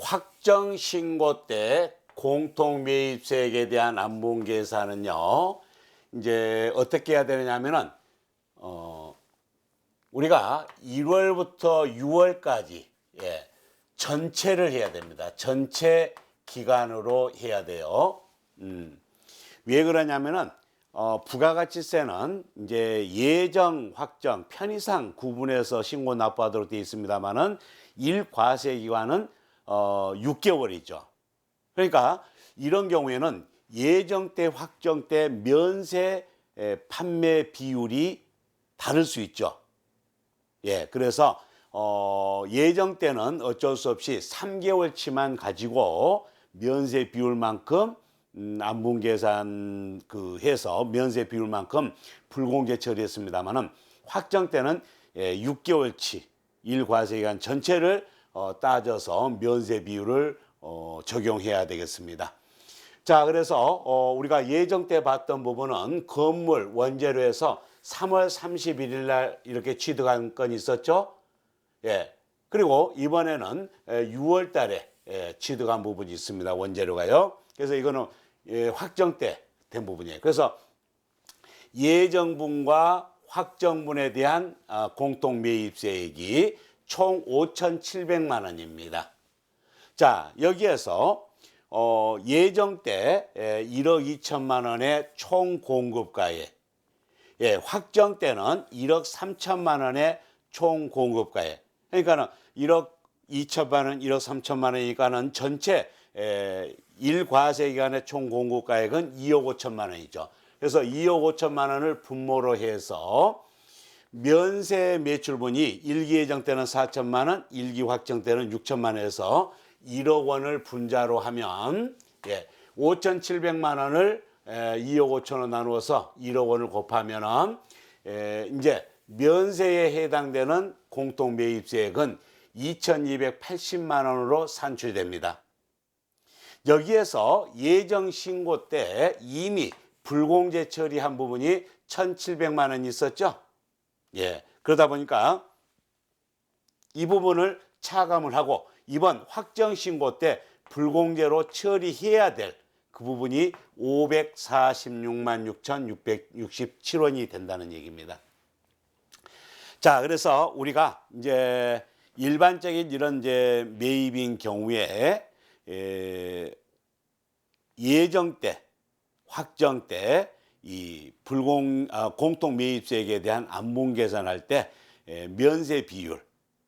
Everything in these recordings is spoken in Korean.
확정 신고 때 공통 매입세액에 대한 안분 계산은요. 이제 어떻게 해야 되느냐면은 어 우리가 1월부터 6월까지 예, 전체를 해야 됩니다. 전체 기간으로 해야 돼요. 음. 왜 그러냐면은 어, 부가가치세는 이제 예정, 확정, 편의상 구분해서 신고 납부하도록 되어 있습니다만은 일과세 기간은 어, 6개월이죠. 그러니까 이런 경우에는 예정 때, 확정 때 면세 에, 판매 비율이 다를 수 있죠. 예, 그래서 어, 예정 때는 어쩔 수 없이 3개월치만 가지고 면세 비율만큼 음, 안분 계산 그 해서 면세 비율만큼 불공제 처리했습니다만은 확정 때는 예, 6개월치 일과세 기간 전체를 어, 따져서 면세 비율을 어, 적용해야 되겠습니다. 자, 그래서 어, 우리가 예정 때 봤던 부분은 건물 원재료에서 3월 31일 날 이렇게 취득한 건이 있었죠. 예. 그리고 이번에는 6월 달에 예, 취득한 부분이 있습니다. 원재료가요. 그래서 이거는 예, 확정 때 된 부분이에요. 그래서 예정분과 확정분에 대한 아, 공통 매입세액이 총 5,700만 원입니다. 자, 여기에서 어, 예정 때 예, 1억 2천만 원의 총 공급가액, 예, 확정 때는 1억 3천만 원의 총 공급가액. 그러니까는 1억 2천만 원, 1억 3천만 원이니까는 전체 에, 일과세 기간의 총 공급가액은 2억 5천만 원이죠. 그래서 2억 5천만 원을 분모로 해서 면세 매출 분이 일기 예정 때는 4천만 원, 일기 확정 때는 6천만 원에서 1억 원을 분자로 하면 예, 5,700만 원을 에, 2억 5천 원 나누어서 1억 원을 곱하면은 에, 이제 면세에 해당되는 공통 매입세액은 2,280만 원으로 산출됩니다. 여기에서 예정 신고 때 이미 불공제 처리한 부분이 1,700만 원 있었죠. 예. 그러다 보니까 이 부분을 차감을 하고 이번 확정 신고 때 불공제로 처리해야 될 그 부분이 546만 6,667원이 된다는 얘기입니다. 자, 그래서 우리가 이제 일반적인 이런 이제 매입인 경우에 에, 예정 때, 확정 때 이 불공 아, 공통 매입세액에 대한 안분 계산할 때 에, 면세 비율,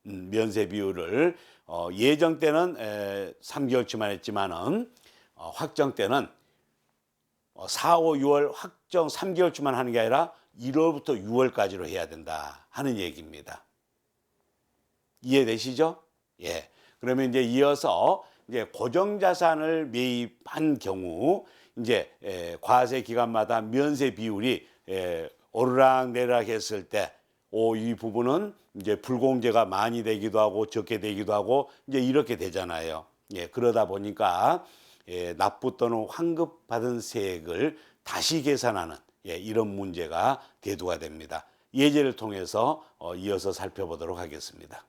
음, 면세 비율을 어, 예정 때는 에, 3개월치만 했지만은 어, 확정 때는 어, 4, 5, 6월 확정 3개월치만 하는 게 아니라 1월부터 6월까지로 해야 된다 하는 얘기입니다. 이해되시죠? 예. 그러면 이제 이어서 이제 고정 자산을 매입한 경우 이제 에, 과세 기간마다 면세 비율이 에, 오르락 내리락 했을 때 오, 이 부분은 이제 불공제가 많이 되기도 하고 적게 되기도 하고 이제 이렇게 되잖아요. 예, 그러다 보니까 예, 납부 또는 환급 받은 세액을 다시 계산하는 예, 이런 문제가 대두가 됩니다. 예제를 통해서 어, 이어서 살펴보도록 하겠습니다.